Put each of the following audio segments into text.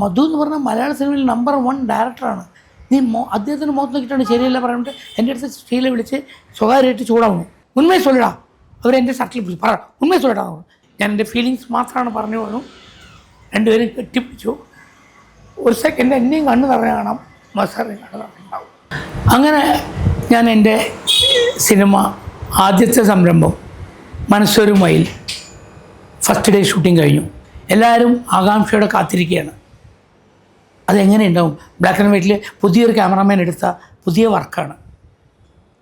മധു എന്ന് പറഞ്ഞാൽ മലയാള സിനിമയിൽ നമ്പർ വൺ ഡയറക്ടറാണ് നീ മോ അദ്ദേഹത്തിന് മുഖത്ത് നോക്കിയിട്ടാണ് ശരിയല്ല പറഞ്ഞിട്ട് എന്റെ അടുത്ത് സ്റ്റീലെ വിളിച്ച് സ്വകാര്യമായിട്ട് ചൂടാവുന്നു ഉണ്മയെ ചൊല്ലടാ അവർ എന്റെ ഷർട്ടിൽ വിളിച്ചു. പറ ഉണ്മയെ ചൊല്ലടാ ഞാൻ എന്റെ ഫീലിങ്സ് മാത്രമാണ് പറഞ്ഞു പറഞ്ഞു രണ്ടുപേരും കെട്ടിപ്പിടിച്ചു. ഒരു സെക്കൻഡ് എന്നെയും കണ്ണു നിറഞ്ഞ കാണാം. മസാറിനെയും കണ്ണു നിറഞ്ഞുണ്ടാവും അങ്ങനെ ഞാൻ എന്റെ സിനിമ ആദ്യത്തെ സംരംഭം മനസ്സൊരു മയിൽ ഫസ്റ്റ് ഡേ ഷൂട്ടിംഗ് കഴിഞ്ഞു. എല്ലാവരും ആകാംക്ഷയോടെ കാത്തിരിക്കുകയാണ്. അതെങ്ങനെ ഉണ്ടാവും ബ്ലാക്ക് ആൻഡ് വൈറ്റിൽ പുതിയൊരു ക്യാമറാമാൻ എടുത്ത പുതിയ വർക്കാണ്.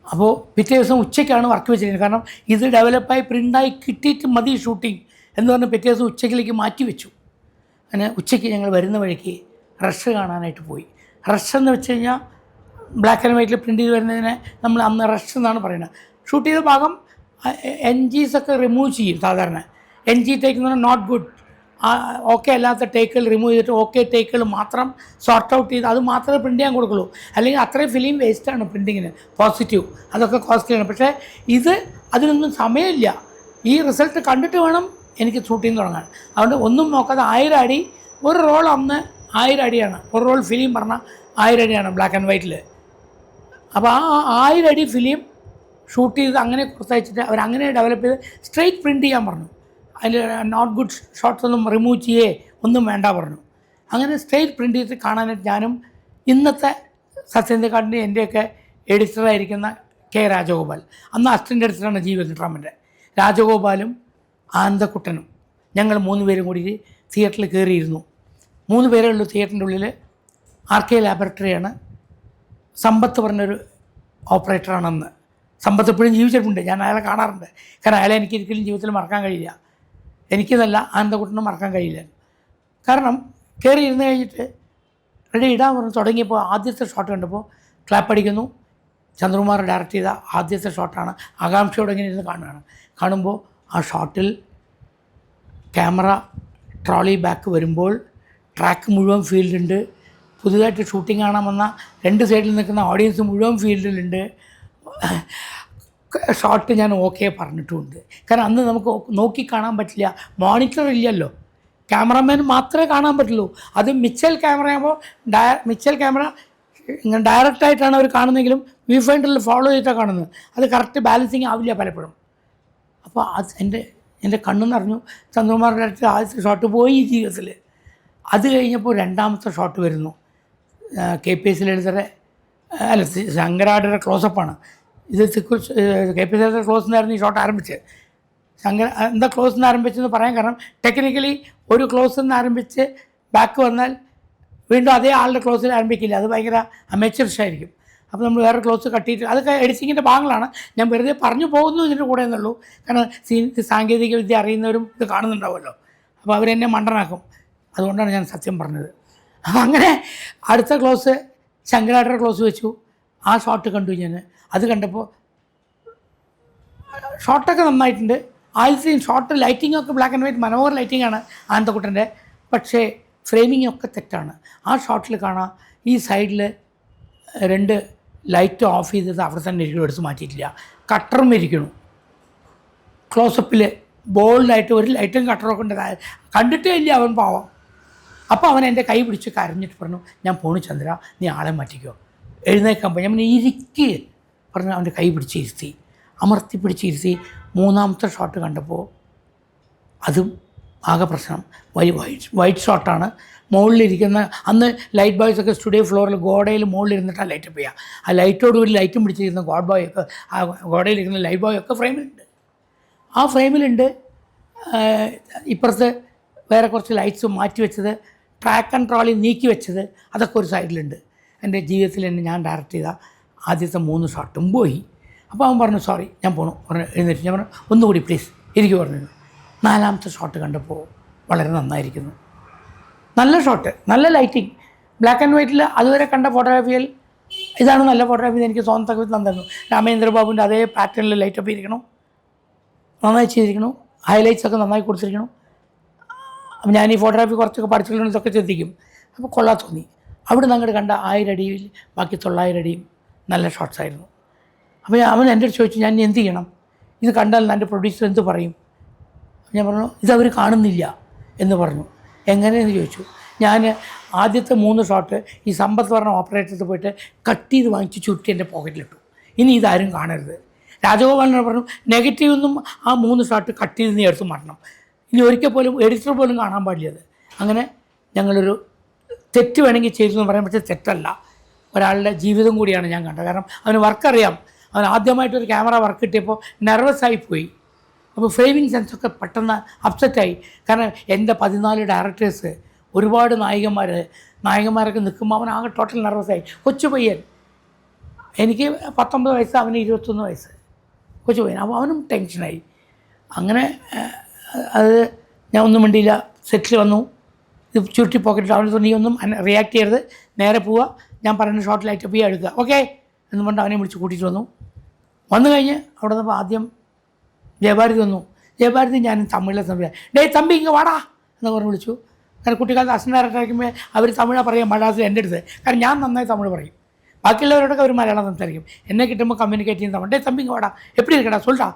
അപ്പോൾ പിറ്റേ ദിവസം ഉച്ചയ്ക്കാണ് വർക്ക് വെച്ചിരിക്കുന്നത്. കാരണം ഇത് ഡെവലപ്പായി പ്രിന്റായി കിട്ടിയിട്ട് മതി ഷൂട്ടിംഗ് എന്ന് പറഞ്ഞ് പിറ്റേ ദിവസം ഉച്ചയ്ക്കിലേക്ക് മാറ്റി വെച്ചു. അങ്ങനെ ഉച്ചയ്ക്ക് ഞങ്ങൾ വരുന്ന വഴിക്ക് റഷ് കാണാനായിട്ട് പോയി. റഷ് എന്ന് വെച്ച് കഴിഞ്ഞാൽ ബ്ലാക്ക് ആൻഡ് വൈറ്റിൽ പ്രിന്റ് ചെയ്ത് വരുന്നതിനെ നമ്മൾ അന്ന് റഷ് എന്നാണ് പറയുന്നത്. ഷൂട്ട് ചെയ്ത ഭാഗം എൻ ജീസൊക്കെ റിമൂവ് ചെയ്യും സാധാരണ. എൻ ജി ടേക്ക് എന്ന് പറഞ്ഞാൽ നോട്ട് ഗുഡ് ഓക്കെ അല്ലാത്ത ടേക്കുകൾ റിമൂവ് ചെയ്തിട്ട് ഓക്കെ ടേക്കുകൾ മാത്രം സോർട്ട് ഔട്ട് ചെയ്ത് അത് മാത്രമേ പ്രിന്റ് ചെയ്യാൻ കൊടുക്കുള്ളൂ. അല്ലെങ്കിൽ അത്രയും ഫിലിം വേസ്റ്റാണ് പ്രിന്റിങ്ങിന് പോസിറ്റീവ് അതൊക്കെ കോസ്റ്റ്ലിയാണ് പക്ഷേ ഇത് അതിനൊന്നും സമയമില്ല. ഈ റിസൾട്ട് കണ്ടിട്ട് വേണം എനിക്ക് ഷൂട്ടിങ് തുടങ്ങാൻ. അതുകൊണ്ട് ഒന്നും നോക്കാതെ ആയിരം അടി ഒരു റോൾ അന്ന് ആയിരം അടിയാണ്. ഒരു റോൾ ഫിലിം പറഞ്ഞാൽ ആയിരം അടിയാണ് ബ്ലാക്ക് ആൻഡ് വൈറ്റിൽ അപ്പോൾ ആ ആയിരം അടി ഫിലിം ഷൂട്ട് ചെയ്ത് അങ്ങനെ കൊടുത്തയച്ചിട്ട് അവർ അങ്ങനെ ഡെവലപ്പ് ചെയ്ത് സ്ട്രെയിറ്റ് പ്രിന്റ് ചെയ്യാൻ പറഞ്ഞു. അതിൽ നോട്ട് ഗുഡ് ഷോട്ട്സ് ഒന്നും റിമൂവ് ചെയ്യേ ഒന്നും വേണ്ട പറഞ്ഞു. അങ്ങനെ സ്റ്റൈൽ പ്രിന്റ് ചെയ്ത് കാണാനായിട്ട് ഞാനും ഇന്നത്തെ സത്യന്തിക്കാടിന്റെ എന്റെയൊക്കെ എഡിറ്ററായിരിക്കുന്ന കെ രാജഗോപാൽ. അന്ന് അസിസ്റ്റന്റ് എഡിറ്ററാണ് ജി വെങ്കിട്ടരാമന്റെ രാജഗോപാലും ആനന്ദക്കുട്ടനും. ഞങ്ങൾ മൂന്ന് പേരും കൂടി തിയേറ്ററിൽ കയറിയിരുന്നു മൂന്ന് പേരേ ഉള്ളൂ തിയേറ്ററിന്റെ ഉള്ളിൽ ആർ കെ ലാബറട്ടറിയാണ് സമ്പത്ത് പറഞ്ഞൊരു ഓപ്പറേറ്ററാണെന്ന് സമ്പത്ത് എപ്പോഴും ജീവിച്ചിട്ടുണ്ട്. ഞാൻ അയാളെ കാണാറുണ്ട്. കാരണം അയാളെ എനിക്ക് ഒരിക്കലും ജീവിതത്തിൽ മറക്കാൻ കഴിയില്ല. എനിക്കിതല്ല ആനന്ദക്കുട്ടനും മറക്കാൻ കഴിയില്ല. കാരണം കയറി ഇരുന്ന് കഴിഞ്ഞിട്ട് റെഡി ഇടാൻ പറഞ്ഞു. തുടങ്ങിയപ്പോൾ ആദ്യത്തെ ഷോട്ട് കണ്ടപ്പോൾ ക്ലാപ്പ് അടിക്കുന്നു. ചന്ദ്രകുമാർ ഡയറക്റ്റ് ചെയ്ത ആദ്യത്തെ ഷോട്ടാണ് ആകാംക്ഷയോടെ ഇങ്ങനെ ഇരുന്ന് കാണുകയാണ്. കാണുമ്പോൾ ആ ഷോട്ടിൽ ക്യാമറ ട്രോളി ബാക്ക് വരുമ്പോൾ ട്രാക്ക് മുഴുവൻ ഫീൽഡുണ്ട് പുതുതായിട്ട് ഷൂട്ടിംഗ് കാണാൻ വന്ന രണ്ട് സൈഡിൽ നിൽക്കുന്ന ഓഡിയൻസ് മുഴുവൻ ഫീൽഡിലുണ്ട് ഷോട്ട് ഞാൻ ഓക്കെ പറഞ്ഞിട്ടുണ്ട്. കാരണം അന്ന് നമുക്ക് നോക്കി കാണാൻ പറ്റില്ല. മോണിറ്റർ ഇല്ലല്ലോ. ക്യാമറമാൻ മാത്രമേ കാണാൻ പറ്റുള്ളൂ. അത് മിച്ചൽ ക്യാമറ ആകുമ്പോൾ ഡയ മിച്ചൽ ക്യാമറ ഇങ്ങനെ ഡയറക്റ്റായിട്ടാണ് അവർ കാണുന്നതെങ്കിലും വ്യൂ ഫൈൻഡറിൽ ഫോളോ ചെയ്തിട്ടാണ് കാണുന്നത്. അത് കറക്റ്റ് ബാലൻസിങ് ആവില്ല പലപ്പോഴും. അപ്പോൾ അത് എന്റെ എന്റെ കണ്ണു നിറഞ്ഞു. ചന്ദ്രകുമാറിന്റെ അടുത്ത് ആദ്യത്തെ ഷോട്ട് പോയി ജീവിതത്തിൽ അത് കഴിഞ്ഞപ്പോൾ രണ്ടാമത്തെ ഷോട്ട് വരുന്നു. കെ പി എസ് ലളിതരെ അല്ല ശങ്കരാടരുടെ ക്ലോസപ്പാണ് ഇത് കെ പി സി ക്ലോസ് എന്നായിരുന്നു ഈ ഷോട്ട് ആരംഭിച്ചത്. അങ്ങനെ എന്താ ക്ലോസ് നിന്ന് ആരംഭിച്ചെന്ന് പറയാൻ കാരണം ടെക്നിക്കലി ഒരു ക്ലോസ് നിന്ന് ആരംഭിച്ച് ബാക്ക് വന്നാൽ വീണ്ടും അതേ ആളുടെ ക്ലോസിൽ ആരംഭിക്കില്ല. അത് ഭയങ്കര അമേച്ചർഷായിരിക്കും അപ്പോൾ നമ്മൾ വേറെ ക്ലോസ് കട്ടിയിട്ട് അതൊക്കെ എഡിറ്റിങ്ങിന്റെ ഭാഗങ്ങളാണ്. ഞാൻ വെറുതെ പറഞ്ഞു പോകുന്നു ഇതിന്റെ കൂടെ എന്നുള്ളൂ കാരണം സീ ഇത് സാങ്കേതിക വിദ്യ അറിയുന്നവരും ഇത് കാണുന്നുണ്ടാവുമല്ലോ. അപ്പോൾ അവരെന്നെ മണ്ടനാക്കും. അതുകൊണ്ടാണ് ഞാൻ സത്യം പറഞ്ഞത്. അപ്പോൾ അങ്ങനെ അടുത്ത ക്ലോസ് ശങ്കരാട്ടർ ക്ലോസ് വെച്ചു. ആ ഷോട്ട് കണ്ടു ഞാൻ. അത് കണ്ടപ്പോൾ ഷോട്ടൊക്കെ നന്നായിട്ടുണ്ട്. ആദ്യത്തെയും ഷോട്ട് ലൈറ്റിംഗ് ഒക്കെ ബ്ലാക്ക് ആൻഡ് വൈറ്റ് മനോഹര ലൈറ്റിംഗ് ആണ് ആനന്ദക്കുട്ടന്റെ. പക്ഷേ ഫ്രെയിമിംഗ് ഒക്കെ തെറ്റാണ്. ആ ഷോട്ടിൽ കാണാം. ഈ സൈഡിൽ രണ്ട് ലൈറ്റ് ഓഫ് ചെയ്തത് അവിടെ തന്നെ ഇരിക്കണം എടുത്ത് മാറ്റിയിട്ടില്ല. കട്ടറും ഇരിക്കണം ക്ലോസപ്പിൽ ബോൾഡായിട്ട് ഒരു ലൈറ്റും കട്ടറൊക്കെ ഉണ്ട്. കണ്ടിട്ടേ ഇല്ല അവൻ പാവം. അപ്പോൾ അവൻ എന്റെ കൈ പിടിച്ച് കരഞ്ഞിട്ട് പറഞ്ഞു ഞാൻ പോണു ചന്ദ്ര നീ ആളെ മാറ്റിക്കോ. എഴുന്നേക്കാൻ പോയി ഞാൻ പറഞ്ഞു, ഇരിക്ക്. പറഞ്ഞ് അവന്റെ കൈ പിടിച്ചിരുത്തി. അമർത്തി പിടിച്ചിരുത്തി. മൂന്നാമത്തെ ഷോട്ട് കണ്ടപ്പോൾ അതും ആകെ പ്രശ്നം. വൈ വൈറ്റ് വൈറ്റ് ഷോട്ടാണ് മുകളിലിരിക്കുന്ന അന്ന് ലൈറ്റ് ബോയ്സ് ഒക്കെ സ്റ്റുഡിയോ ഫ്ലോറിൽ ഗോഡയിൽ മുകളിലിരുന്നിട്ടാണ് ലൈറ്റ് അപ്പ് ചെയ്യുക ആ ലൈറ്റോട് കൂടി ലൈറ്റും പിടിച്ചിരിക്കുന്ന ഗോഡ് ബോയ് ഒക്കെ ആ ഗോഡയിലിരിക്കുന്ന ലൈറ്റ് ബോയ് ഒക്കെ ഫ്രെയിമിലുണ്ട് ആ ഫ്രെയിമിലുണ്ട് ഇപ്പുറത്ത് വേറെ കുറച്ച് ലൈറ്റ്സ് മാറ്റി വെച്ചത് ട്രാക്ക് ആൻഡ് ട്രോളി നീക്കി വെച്ചത് അതൊക്കെ ഒരു സൈഡിലുണ്ട് എന്റെ ജീവിതത്തിൽ തന്നെ ഞാൻ ഡയറക്റ്റ് ചെയ്ത. ആദ്യത്തെ മൂന്ന് ഷർട്ടും പോയി. അപ്പോൾ അവൻ പറഞ്ഞു സോറി ഞാൻ പോണു. പറഞ്ഞു എഴുന്നേറ്റ്. ഞാൻ പറഞ്ഞു ഒന്നുകൂടി പ്ലീസ് ഇരിക്കു പറഞ്ഞു. നാലാമത്തെ ഷോട്ട് കണ്ടപ്പോൾ വളരെ നന്നായിരിക്കുന്നു. നല്ല ഷോട്ട് നല്ല ലൈറ്റിംഗ് ബ്ലാക്ക് ആൻഡ് വൈറ്റിൽ അതുവരെ കണ്ട ഫോട്ടോഗ്രാഫിയിൽ ഇതാണ് നല്ല ഫോട്ടോഗ്രാഫി എന്ന് എനിക്ക് തോന്നത്തക്ക വിധം തന്നിരുന്നു. രാമേന്ദ്ര ബാബുവിന്റെ അതേ പാറ്റേണിൽ ലൈറ്റപ്പ് ചെയ്തിരിക്കണം. നന്നായി ചെയ്തിരിക്കണം. ഹൈലൈറ്റ്സ് ഒക്കെ നന്നായി കൊടുത്തിരിക്കണം. അപ്പം ഞാൻ ഈ ഫോട്ടോഗ്രാഫി കുറച്ചൊക്കെ പഠിച്ചിട്ടുണ്ട് ഇതൊക്കെ ചിന്തിക്കും അപ്പോൾ കൊള്ളാൻ തോന്നി. അവിടെ നിന്ന് അങ്ങോട്ട് കണ്ട ആയിരം അടിയിൽ ബാക്കി തൊള്ളായിരം അടിയും നല്ല ഷോട്ട്സ് ആയിരുന്നു. അപ്പോൾ അവൻ എന്റെ അടുത്ത് ചോദിച്ചു ഞാൻ എന്ത് ചെയ്യണം? ഇത് കണ്ടാൽ എന്റെ പ്രൊഡ്യൂസർ എന്ത് പറയും? ഞാൻ പറഞ്ഞു ഇതവർ കാണുന്നില്ല എന്ന് പറഞ്ഞു. എങ്ങനെയെന്ന് ചോദിച്ചു. ഞാൻ ആദ്യത്തെ മൂന്ന് ഷോട്ട് ഈ സമ്പത്ത് പറഞ്ഞ ഓപ്പറേറ്ററിൽ പോയിട്ട് കട്ട് ചെയ്ത് വാങ്ങിച്ച് ചുരുട്ടി എന്റെ പോക്കറ്റിലിട്ടു ഇനി ഇതാരും കാണരുത്. രാജഗോപാലനോട് പറഞ്ഞു നെഗറ്റീവ് ഒന്നും ആ മൂന്ന് ഷോട്ട് കട്ട് ചെയ്ത് നീ എടുത്ത് മാറ്റണം. ഇനി ഒരിക്കൽ പോലും എഡിറ്റർ പോലും കാണാൻ പാടില്ലത് അങ്ങനെ ഞങ്ങളൊരു തെറ്റ് വേണമെങ്കിൽ ചെയ്തു എന്ന് പറയാൻ പക്ഷേ തെറ്റല്ല. ഒരാളുടെ ജീവിതം കൂടിയാണ് ഞാൻ കണ്ടത്. കാരണം അവന് വർക്കറിയാം. അവൻ ആദ്യമായിട്ടൊരു ക്യാമറ വർക്ക് കിട്ടിയപ്പോൾ നെർവസ് പോയി. അപ്പോൾ ഫ്രെയിമിങ് സെൻസൊക്കെ പെട്ടെന്ന് അപ്സെറ്റായി കാരണം എന്റെ പതിനാല് ഡയറക്ടേഴ്സ് ഒരുപാട് നായികന്മാർ നായകന്മാരൊക്കെ നിൽക്കുമ്പോൾ അവൻ ആകെ ടോട്ടൽ നെർവസായി കൊച്ചു പയ്യൻ. എനിക്ക് പത്തൊമ്പത് വയസ്സ് അവന് ഇരുപത്തൊന്ന് വയസ്സ്. കൊച്ചു പയ്യൻ. അപ്പോൾ അവനും ടെൻഷനായി അങ്ങനെ അത് ഞാൻ ഒന്നും മിണ്ടിയില്ല. സെറ്റിൽ വന്നു. ഇത് ചുരുട്ടി പോക്കറ്റിൽ അവൻ നീ ഒന്നും റിയാക്ട് ചെയ്യരുത്. നേരെ പോവുക ഞാൻ പറയുന്ന ഷോർട്ട് ലൈറ്റ് അപ്പ് എടുക്കുക ഓക്കെ എന്ന് പറഞ്ഞിട്ട് അവനെ വിളിച്ച് കൂട്ടിയിട്ട് വന്നു വന്നു കഴിഞ്ഞ് അവിടെ നിന്ന് ആദ്യം ജയഭാരതി വന്നു ജയഭാരതി ഞാൻ തമിഴിലെ സംസാരിക്കാം ഡേ തമ്പി ഇങ്ങ് വാടാ എന്ന് പറഞ്ഞ് വിളിച്ചു കാരണം കുട്ടിക്കാലത്ത് അസിസ്റ്റന്റ് ഡയറക്ടർ ആയിരിക്കുമ്പോൾ അവർ തമിഴാ പറയാം മലയാളത്തിൽ എൻ്റെ അടുത്ത് കാരണം ഞാൻ നന്നായി തമിഴ് പറയും ബാക്കിയുള്ളവരോടൊക്കെ അവർ മലയാളം സംസാരിക്കും എന്നെ കിട്ടുമ്പോൾ കമ്മ്യൂണിക്കേറ്റ് ചെയ്യുന്ന തമിഴ് ഡേ തമ്പി ഇങ്ങ് വാടാ എപ്പിടി ഇരിക്കടാ சொல்டா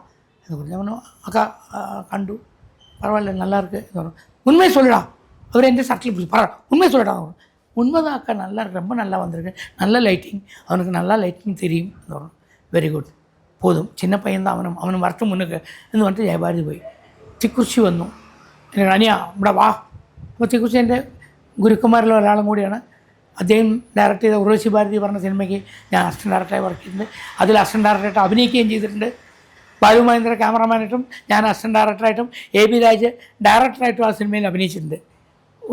എന്ന് പറഞ്ഞു ഞാൻ പറഞ്ഞു അക്ക ആ, കണ്ടു பரவாயில்ல நல்லா இருக்கு എന്ന് പറഞ്ഞു உண்மையை சொல்லுடா அவர் എൻ്റെ ஷர்ட்டில் பிடிச்சி பரவ உண்மையை சொல்லுடா அவன் உண்மைதான் அக்கா நல்லா இருக்கு ரொம்ப நல்லா வந்திருக்கு நல்ல லைட்டிங் அவனுக்கு நல்லா லைட்டிங் தெரியும் എന്ന് പറഞ്ഞു വെരി ഗുഡ് പോതും ചിന്ന പയ്യൻ അവനും അവനും വരട്ട് മുന്നേക്ക് എന്ന് പറഞ്ഞിട്ട് ജയഭാരതി പോയി തിക്കുറിച്ചി വന്നു എന്നോട് അനിയ ഇവിടെ വാ അപ്പോൾ തിക്കുറിച്ചി എൻ്റെ ഗുരുക്കന്മാരിൽ ഒരാളും കൂടിയാണ് അദ്ദേഹം ഡയറക്റ്റ് ചെയ്ത ഉർവശി ഭാരതി പറഞ്ഞ സിനിമയ്ക്ക് ഞാൻ അസിസ്റ്റന്റ് ഡയറക്ടറായി വർക്ക് ചെയ്തിട്ടുണ്ട് അതിൽ അസിസ്റ്റന്റ് ഡയറക്ടറായിട്ട് അഭിനയിക്കുകയും ചെയ്തിട്ടുണ്ട് ബാലു മഹേന്ദ്ര ക്യാമറമാനായിട്ടും ഞാൻ അസിസ്റ്റന്റ് ഡയറക്ടറായിട്ടും എ ബി രാജ് ഡയറക്ടറായിട്ടും ആ സിനിമയിൽ അഭിനയിച്ചിട്ടുണ്ട്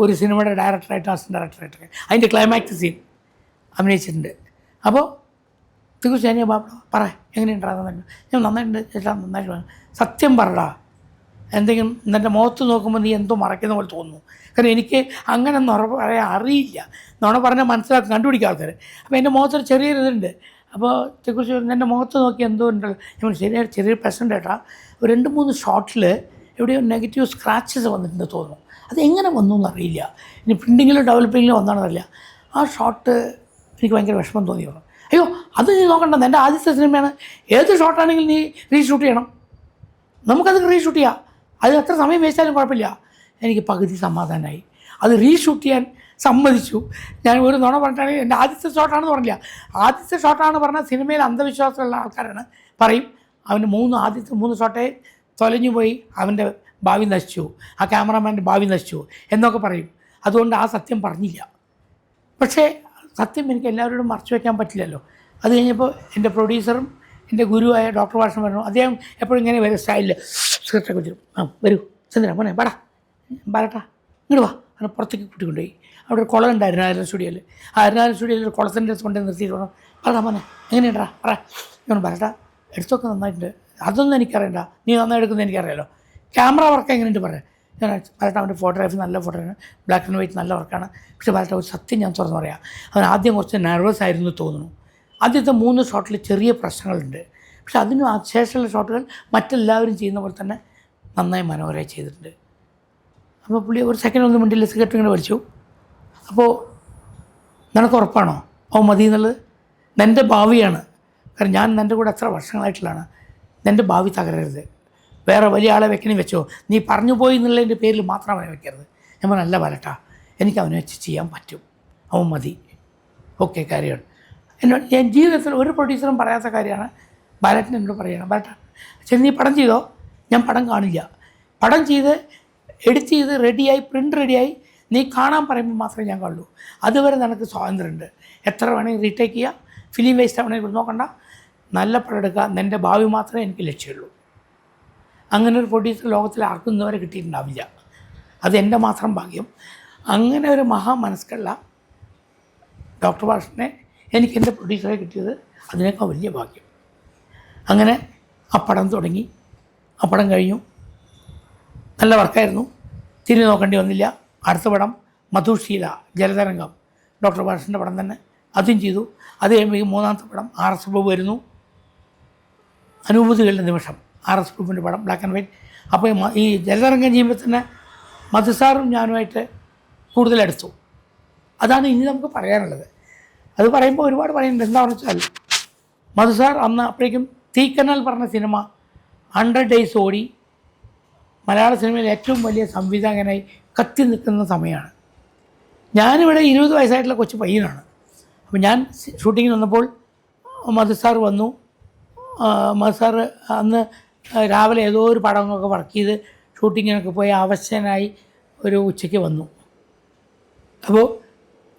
ഒരു സിനിമയുടെ ഡയറക്ടറായിട്ട് അസിസ്റ്റന്റ് ഡയറക്ടറായിട്ടൊക്കെ. അതിന്റെ ക്ലൈമാക്സ് സീൻ അഭിനയിച്ചിട്ടുണ്ട്. അപ്പോൾ തീർച്ചയായും ഞാൻ ബാബ പറ എങ്ങനെയുണ്ടാകുന്ന ഞാൻ നന്നായിട്ടുണ്ട് ചേട്ടാ നന്നായിട്ട് സത്യം പറടാ. എന്തെങ്കിലും എന്റെ മുഖത്ത് നോക്കുമ്പോൾ നീ എന്തോ മറക്കുന്ന പോലെ തോന്നുന്നു. കാരണം എനിക്ക് അങ്ങനെ നുറ പറയാൻ അറിയില്ല. നുണ പറഞ്ഞാൽ മനസ്സിലാക്കി കണ്ടുപിടിക്കുക ആൾക്കാർ അപ്പോൾ എന്റെ മുഖത്തൊരു ചെറിയൊരു ഇതുണ്ട്. അപ്പോൾ തെക്കുറിച്ച് എന്റെ മുഖത്ത് നോക്കി എന്തോ ഉണ്ട് ഞാൻ ശരിയായ ശരിയാ ചെറിയൊരു പ്രശ്നം കേട്ടാ. ഒരു രണ്ട് മൂന്ന് ഷോട്ടിൽ എവിടെയോ നെഗറ്റീവ് സ്ക്രാച്ചസ് വന്നിട്ടുണ്ട് തോന്നുന്നു. അത് എങ്ങനെ വന്നു എന്നറിയില്ല ഇനി പ്രിന്റിങ്ങിലോ ഡെവലപ്പിങ്ങിലോ വന്നാണെന്നറിയില്ല ആ ഷോട്ട് എനിക്ക് ഭയങ്കര വിഷമം തോന്നി പറഞ്ഞു അയ്യോ അത് നീ നോക്കണ്ട. എന്റെ ആദ്യത്തെ സിനിമയാണ്. ഏത് ഷോട്ടാണെങ്കിലും നീ റീഷൂട്ട് ചെയ്യണം. നമുക്കത് റീഷൂട്ട് ചെയ്യാം. അത് എത്ര സമയം വേസ്റ്റായാലും കുഴപ്പമില്ല. എനിക്ക് പകുതി സമാധാനമായി അത് റീഷൂട്ട് ചെയ്യാൻ സമ്മതിച്ചു. ഞാൻ ഒരു നുണ പറഞ്ഞിട്ടാണെങ്കിൽ എന്റെ ആദ്യത്തെ ഷോട്ടാണെന്ന് പറഞ്ഞില്ല. ആദ്യത്തെ ഷോട്ടാണെന്ന് പറഞ്ഞാൽ സിനിമയിൽ അന്ധവിശ്വാസമുള്ള ആൾക്കാരാണ്. പറയും അവന്റെ മൂന്ന് ആദ്യത്തെ മൂന്ന് ഷോട്ടേ തൊലഞ്ഞു പോയി അവന്റെ ഭാവി നശിച്ചു. ആ ക്യാമറാമാന്റെ ഭാവി നശിച്ചു എന്നൊക്കെ പറയും. അതുകൊണ്ട് ആ സത്യം പറഞ്ഞില്ല. പക്ഷേ സത്യം എനിക്ക് എല്ലാവരോടും മറച്ചു വയ്ക്കാൻ പറ്റില്ലല്ലോ. അത് കഴിഞ്ഞപ്പോൾ എന്റെ പ്രൊഡ്യൂസറും എന്റെ ഗുരുവായ ഡോക്ടർ ഭാഷ പറഞ്ഞു അദ്ദേഹം എപ്പോഴും ഇങ്ങനെ വരും സ്റ്റൈലിൽ സിഗരറ്റൊക്കെ വെച്ചിരും ആ വരൂ ചന്ദ്ര മോനെ വാടാ വരട്ടാ ഇങ്ങോട്ട് വാ. അങ്ങനെ പുറത്തേക്ക് കൂട്ടിക്കൊണ്ടുപോയി. അവിടെ ഒരു കുളം ഉണ്ടായിരുന്നു അരുണാചലം സ്റ്റുഡിയോയിൽ. ആ അരുണാചലം സ്റ്റുഡിയോയിൽ കുളത്തിന്റെ കൊണ്ട് നിർത്തിയിട്ട് പറഞ്ഞു പറടാ മോനെ എങ്ങനെയുണ്ടാ? പറ ഞാൻ വരട്ടാ എടുത്തൊക്കെ നന്നായിട്ടുണ്ട്. അതൊന്നും എനിക്കറിയണ്ട. നീ നന്നായി എടുക്കുന്നത് എനിക്കറിയാലോ. ക്യാമറ വർക്ക് എങ്ങനെയുണ്ട് പറയാം. ഞാൻ പലട്ട അവന്റെ ഫോട്ടോഗ്രാഫി നല്ല ഫോട്ടോഗ്രാഫി ബ്ലാക്ക് ആൻഡ് വൈറ്റ് നല്ല വർക്കാണ് പക്ഷേ പലട്ട ഒരു സത്യം ഞാൻ തുറന്ന് പറയാം. അവൻ ആദ്യം കുറച്ച് നെർവസ് ആയിരുന്നു തോന്നുന്നു. ആദ്യത്തെ മൂന്ന് ഷോട്ടിൽ ചെറിയ പ്രശ്നങ്ങളുണ്ട്. പക്ഷെ അതിന് ശേഷമുള്ള ഷോട്ടുകൾ മറ്റെല്ലാവരും ചെയ്യുന്ന പോലെ തന്നെ നന്നായി മനോഹരമായി ചെയ്തിട്ടുണ്ട്. അപ്പോൾ പുള്ളി ഒരു സെക്കൻഡ് ഒന്ന് മിണ്ടില്ല സിഗരറ്റ് ഇങ്ങനെ വലിച്ചു. അപ്പോൾ നിനക്ക് ഉറപ്പാണോ? ഓ മതി എന്നുള്ളത്? നിന്റെ ഭാവിയാണ്. കാരണം ഞാൻ നിന്റെ കൂടെ അത്ര വർഷങ്ങളായിട്ടുള്ളതാണ്. നിന്റെ ഭാവി തകരരുത്. വേറെ വലിയ ആളെ വെക്കണേ വെച്ചോ. നീ പറഞ്ഞു പോയി എന്നുള്ളതിന്റെ പേരിൽ മാത്രം അവനെ വെക്കരുത്. ഞാൻ നല്ല വരട്ടാ എനിക്ക് അവനെ വെച്ച് ചെയ്യാൻ പറ്റും. അവൻ മതി. ഓക്കെ കാര്യമാണ് എന്നോട് ഞാൻ ജീവിതത്തിൽ ഒരു പ്രൊഡ്യൂസറും പറയാത്ത കാര്യമാണ്. ബാലറ്റിന് എന്നോട് പറയണം ബാലട്ട ശരി നീ പടം ചെയ്തോ? ഞാൻ പടം കാണില്ല. പടം ചെയ്ത് എഡിറ്റ് ചെയ്ത് റെഡിയായി പ്രിന്റ് റെഡിയായി നീ കാണാൻ പറയുമ്പോൾ മാത്രമേ ഞാൻ കാണുള്ളൂ. അതുവരെ നിനക്ക് സ്വാതന്ത്ര്യമുണ്ട്. എത്ര വേണമെങ്കിൽ റീടേക്ക് ചെയ്യുക ഫിലിം വേസ്റ്റ് ആവണമെങ്കിൽ നോക്കണ്ട. നല്ല പടം എടുക്കുക. നിന്റെ ഭാവി മാത്രമേ എനിക്ക് ലക്ഷ്യമുള്ളൂ. അങ്ങനെ ഒരു പ്രൊഡ്യൂസർ ലോകത്തിൽ ആർക്കും ഇന്നുവരെ കിട്ടിയിട്ടുണ്ടാവില്ല. അത് എന്റെ മാത്രം ഭാഗ്യം. അങ്ങനെ ഒരു മഹാമനസ്കുള്ള ഡോക്ടർ ഭാഷനെ എനിക്ക് എന്റെ പ്രൊഡ്യൂസറെ കിട്ടിയത് അതിനേക്കാൾ വലിയ ഭാഗ്യം. അങ്ങനെ ആ പടം തുടങ്ങി. ആ പടം കഴിഞ്ഞു. നല്ല വർക്കായിരുന്നു. തിരിഞ്ഞു നോക്കേണ്ടി വന്നില്ല. അടുത്ത പടം മധുശീല ജലതരംഗം. ഡോക്ടർ ഭാഷന്റെ പടം തന്നെ. അതും ചെയ്തു. അത് കഴിയുമ്പോൾ മൂന്നാമത്തെ പടം ആർ എസ് പ്രഭു വരുന്നു. അനുഭൂതികളുടെ നിമിഷം. ആർ എസ് പ്രഭുവിന്റെ പടം ബ്ലാക്ക് ആൻഡ് വൈറ്റ് അപ്പോൾ ഈ ജലതരംഗം ചെയ്യുമ്പോൾ തന്നെ മധുസാറും ഞാനുമായിട്ട് കൂടുതൽ അടുത്തു. അതാണ് ഇനി നമുക്ക് പറയാനുള്ളത്. അത് പറയുമ്പോൾ ഒരുപാട് പറയുന്നുണ്ട്. എന്താണെന്ന് വെച്ചാൽ മധുസാർ അന്ന് അപ്പോഴേക്കും തീക്കനാൽ പറഞ്ഞ സിനിമ ഹൺഡ്രഡ് ഡേയ്സ് ഓടി. മലയാള സിനിമയിൽ ഏറ്റവും വലിയ സംവിധായകനായി കത്തി നിൽക്കുന്ന സമയമാണ്. ഞാനിവിടെ ഇരുപത് വയസ്സായിട്ടുള്ള കൊച്ചു പയ്യനാണ്. അപ്പോൾ ഞാൻ ഷൂട്ടിങ്ങിന് വന്നപ്പോൾ മധുസാർ വന്നു. മധുസാർ അന്ന് രാവിലെ ഏതോ ഒരു പടമൊക്കെ വർക്ക് ചെയ്ത് ഷൂട്ടിങ്ങിനൊക്കെ പോയി അവശനായി ഒരു ഉച്ചയ്ക്ക് വന്നു. അപ്പോൾ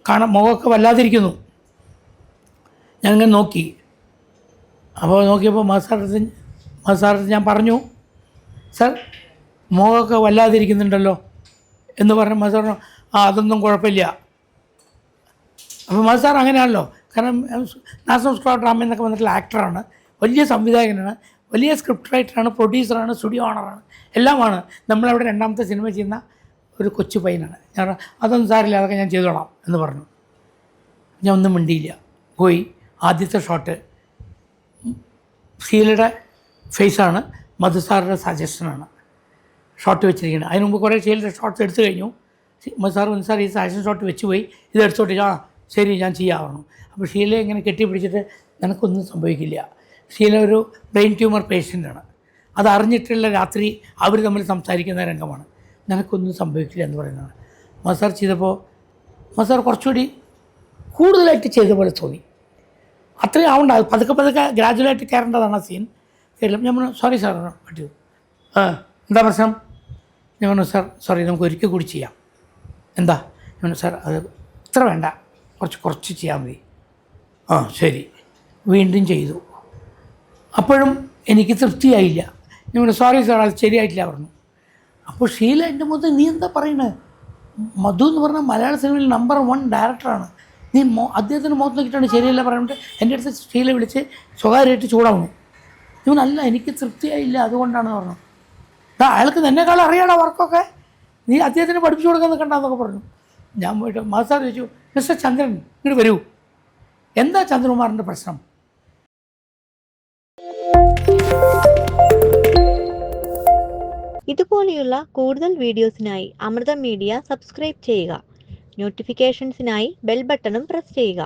കാണാൻ മുഖമൊക്കെ വല്ലാതിരിക്കുന്നു. ഞാനിങ്ങനെ നോക്കി. അപ്പോൾ നോക്കിയപ്പോൾ മസാറത്ത് മസാറത്ത് ഞാൻ പറഞ്ഞു സാർ മുഖമൊക്കെ വല്ലാതിരിക്കുന്നുണ്ടല്ലോ? എന്ന് പറഞ്ഞ് മസാർ ആ അതൊന്നും കുഴപ്പമില്ല. അപ്പോൾ മസാർ അങ്ങനെയാണല്ലോ. കാരണം നാസം സ്ക്വാഡ് ഡ്രാമ എന്നൊക്കെ വന്നിട്ടുള്ള ആക്ടറാണ് വലിയ സംവിധായകനാണ്. വലിയ സ്ക്രിപ്റ്റ് റൈറ്ററാണ് പ്രൊഡ്യൂസറാണ് സ്റ്റുഡിയോ ഓണറാണ്. എല്ലാമാണ്. നമ്മളവിടെ രണ്ടാമത്തെ സിനിമ ചെയ്യുന്ന ഒരു കൊച്ചു പയ്യനാണ്. ഞാൻ അതൊന്നും സാരില്ല അതൊക്കെ ഞാൻ ചെയ്തോളാം എന്ന് പറഞ്ഞു. ഞാൻ ഒന്നും മിണ്ടിയില്ല. പോയി ആദ്യത്തെ ഷോട്ട്. ഷീലയുടെ ഫേസാണ് മധു സാറിന്റെ സജഷനാണ്. ഷോട്ട് വെച്ചിരിക്കുന്നത്. അതിന് മുമ്പ് കുറേ ഷീലയുടെ ഷോട്ട്സ് എടുത്തു കഴിഞ്ഞു. മധു സാർ മധു സാർ ഈ സജഷൻ ഷോട്ട് വെച്ച് പോയി ഇത് എടുത്തോട്ട് ആ ശരി ഞാൻ ചെയ്യാറുണ്ട് അപ്പോൾ ഷീലയെ ഇങ്ങനെ കെട്ടിപ്പിടിച്ചിട്ട് നിനക്കൊന്നും സംഭവിക്കില്ല. ഷീല ഒരു ബ്രെയിൻ ട്യൂമർ പേഷ്യന്റാണ്. അത് അറിഞ്ഞിട്ടുള്ള രാത്രി അവർ തമ്മിൽ സംസാരിക്കുന്ന രംഗമാണ്. നിനക്കൊന്നും സംഭവിക്കില്ല എന്ന് പറയുന്നതാണ്. മസാർ ചെയ്തപ്പോൾ മസാർ കുറച്ചുകൂടി കൂടുതലായിട്ട് ചെയ്ത പോലെ തോന്നി. അത്രയും ആവണ്ട പതുക്കെ പതുക്കെ ഗ്രാജുവലായിട്ട് കയറേണ്ടതാണ് ആ സീൻ കേരളം ഞാൻ പറഞ്ഞു സോറി സാർ പറ്റൂ. എന്താ പ്രശ്നം? ഞാൻ പറഞ്ഞു സാർ സോറി നമുക്ക് ഒരിക്കൽ കൂടി ചെയ്യാം. എന്താ? ഞാൻ പറഞ്ഞു സാർ അത് ഇത്ര വേണ്ട. കുറച്ച് കുറച്ച് ചെയ്യാൻ മതി. ആ ശരി. വീണ്ടും ചെയ്തു. അപ്പോഴും എനിക്ക് തൃപ്തിയായില്ല. ഞാൻ സോറി സാർ അത് ശരിയായിട്ടില്ല പറഞ്ഞു. അപ്പോൾ ഷീല എന്റെ മുതൽ നീ എന്താ പറയണേ? മധു എന്ന് പറഞ്ഞാൽ മലയാള സിനിമയിൽ നമ്പർ വൺ ഡയറക്ടറാണ് നീ മോ അദ്ദേഹത്തിന്റെ മുഖത്ത് നോക്കിയിട്ടാണ് ശരിയല്ല പറയുന്നത്. എന്റെ അടുത്ത് ഷീല വിളിച്ച് സ്വകാര്യമായിട്ട് ചൂടാവുന്നു. ഇവനല്ല എനിക്ക് തൃപ്തിയായില്ല അതുകൊണ്ടാണ് പറഞ്ഞു. ആ അയാൾക്ക് നിന്നെക്കാളും അറിയാടാ വർക്കൊക്കെ. നീ അദ്ദേഹത്തിന് പഠിപ്പിച്ചു കൊടുക്കാൻ നിൽക്കണ്ടെന്നൊക്കെ പറഞ്ഞു. ഞാൻ പോയിട്ട് മാസാർ ചോദിച്ചു മിസ്റ്റർ ചന്ദ്രൻ ഇങ്ങോട്ട് വരൂ. എന്താ ചന്ദ്രകുമാറിന്റെ പ്രശ്നം? ഇതുപോലെയുള്ള കൂടുതൽ വീഡിയോസിനായി അമൃത മീഡിയ സബ്സ്ക്രൈബ് ചെയ്യുക. നോട്ടിഫിക്കേഷൻസിനായി ബെൽ ബട്ടണും പ്രസ് ചെയ്യുക.